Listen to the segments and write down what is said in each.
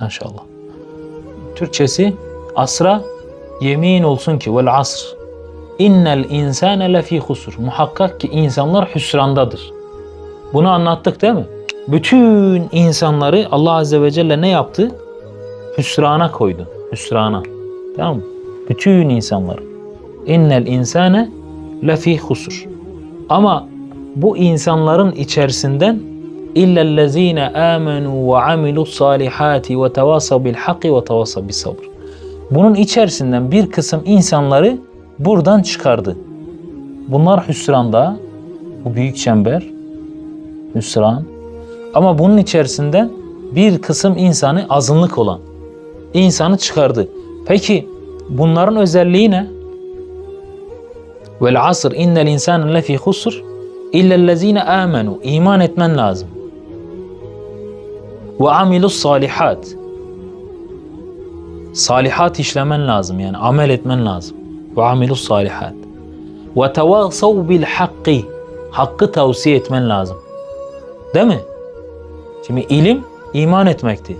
Maşallah. Türkçesi asra yemin olsun ki vel asr. İnnel insane lefî husur. Muhakkak ki insanlar hüsrandadır. Bunu anlattık değil mi? Bütün insanları Allah Azze ve Celle ne yaptı? Hüsrana koydu. Hüsrana. Tamam mı? Bütün insanları. İnnel insane lefî husur. Ama bu insanların içerisinden salihati ve tevasav bil hakki ve tevasav bis sabr. Bunun içerisinden bir kısım insanları buradan çıkardı. Bunlar hüsranda, bu büyük çember, hüsran. Ama bunun içerisinden bir kısım insanı azınlık olan insanı çıkardı. Peki bunların özelliği ne? Vel asr innel insane lefî husr illellezine amenu. İman etmen lazım. Ve amilus salihat. Salihat işlemen lazım yani amel etmen lazım. Ve amilus salihat. Ve tevasav bil hakki. Hakkı tavsiye etmen lazım. Değil mi? Şimdi ilim iman etmekti.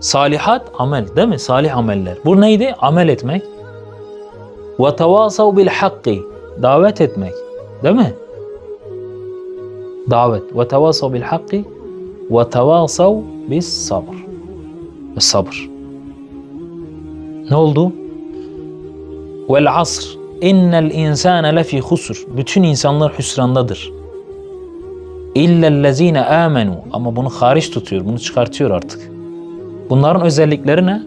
Salihat amel değil mi? Salih ameller. Bu neydi? Amel etmek. Ve tevasav bil hakki. Davet etmek. Değil mi? Davet. Ve tevasav bil hakki. Ve tevasav bis sabr. Ve sabır. Ne oldu? Vel asr. İnnel insane lefi husur. Bütün insanlar hüsrandadır. İllellezine amenu. Ama bunu hariç tutuyor. Bunu çıkartıyor artık. Bunların özellikleri ne?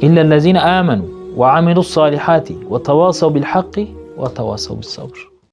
İllellezine amenu ve amilus salihati ve tevasav bil hakki ve tevasav bis sabr.